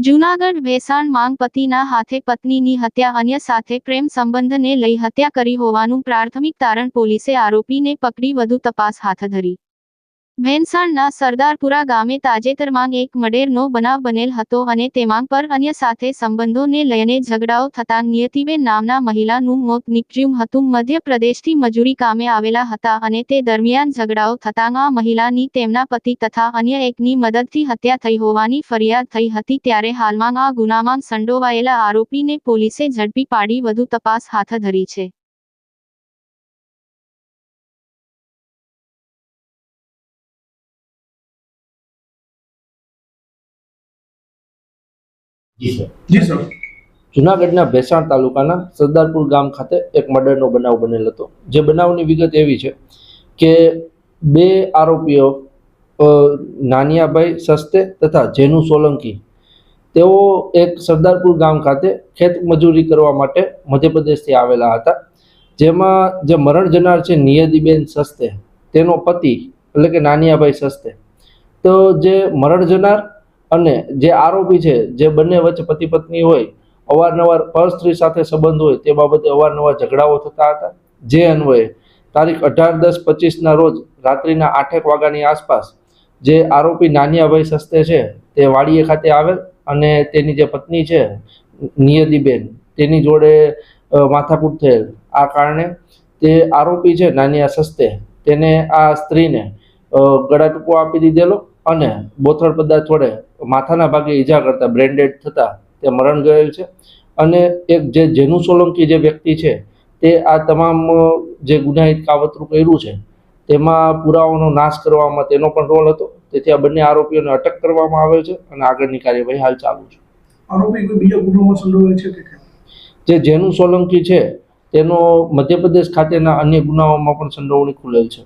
જૂનાગઢ ભેસાણ માંગ પતિના હાથે પત્નીની હત્યા અન્ય સાથે પ્રેમ સંબંધને લઈ હત્યા કરી હોવાનું પ્રાથમિક તારણ પોલીસે આરોપીને પકડી વધુ તપાસ હાથ ધરી. ભેંસાણના સરદારપુરા ગામે તાજેતરમાં એક મડેરનો બનાવ બનેલ હતો અને તેમાં પર અન્ય સાથે સંબંધોને લઈને ઝઘડાઓ થતાં નિયતિબેન નામના મહિલાનું મોત નીપજ્યું હતું. મધ્યપ્રદેશથી મજૂરી કામે આવેલા હતા અને તે દરમિયાન ઝઘડાઓ થતાં આ મહિલાની તેમના પતિ તથા અન્ય એકની મદદથી હત્યા થઈ હોવાની ફરિયાદ થઈ હતી ત્યારે હાલમાં આ ગુનામાં સંડોવાયેલા આરોપીને પોલીસે ઝડપી પાડી વધુ તપાસ હાથ ધરી છે. જી સર. જી સર. જુનાગઢના ભેસાણ તાલુકાના સરદારપુર ગામ ખાતે એક મર્ડરનો બનાવ બનેલ હતો. જે બનાવની વિગત એવી છે કે બે આરોપીઓ નાનિયાભાઈ સસ્તે તથા જેનુ સોલંકી તેઓ એક સરદારપુર ગામ ખાતે ખેત મજૂરી કરવા માટે મધ્યપ્રદેશથી આવેલા હતા. જેમાં જે મરણ જનાર છે નિયતિબેન સસ્તે તેનો પતિ એટલે કે નાનિયાભાઈ સસ્તે તો જે મરણ જનાર અને જે આરોપી છે, જે બંને વચ્ચે પતિ પત્ની હોય, અવારનવાર પરસ્ત્રી સાથે સંબંધ હોય, તે બાબતે અવારનવાર ઝઘડાઓ થતા હતા. જે અન્વયે તારીખ અઢાર દસ પચીસના રોજ રાત્રિના આઠેક વાગ્યાની આસપાસ જે આરોપી નાનિયાભાઈ સસ્તે છે, તે વાડીએ ખાતે આવેલ અને તેની જે પત્ની છે, નિયતિબેન, તેની જોડે માથાકૂટ થયેલ. આ કારણે તે આરોપી છે, નાનિયા સસ્તે. તેને આ સ્ત્રીને અ, ગળા ટૂંકો આપી દીધેલો અને બોથળ પદાર્થ વડે માથાના ભાગે ઈજા કરતા બ્રેન્ડેડ થતા તે મરણ ગયેલ છે. અને એક જે જેનુ સોલંકી જે વ્યક્તિ છે તે આ તમામ જે ગુનાહિત કાવતરું કર્યું છે તેમાં પુરાવાનો નાશ કરવામાં તેનો પણ રોલ હતો. તેથી આ બંને આરોપીઓને અટક કરવામાં આવે છે અને આગળની કાર્યવાહી હાલ ચાલુ છે. આરોપી કોઈ બીજા ગુનામાં સંડોવાયેલ છે કે જે જેનુ સોલંકી છે તેનો મધ્યપ્રદેશ ખાતેના અન્ય ગુનાઓમાં પણ સંડોવણી ખુલેલ છે.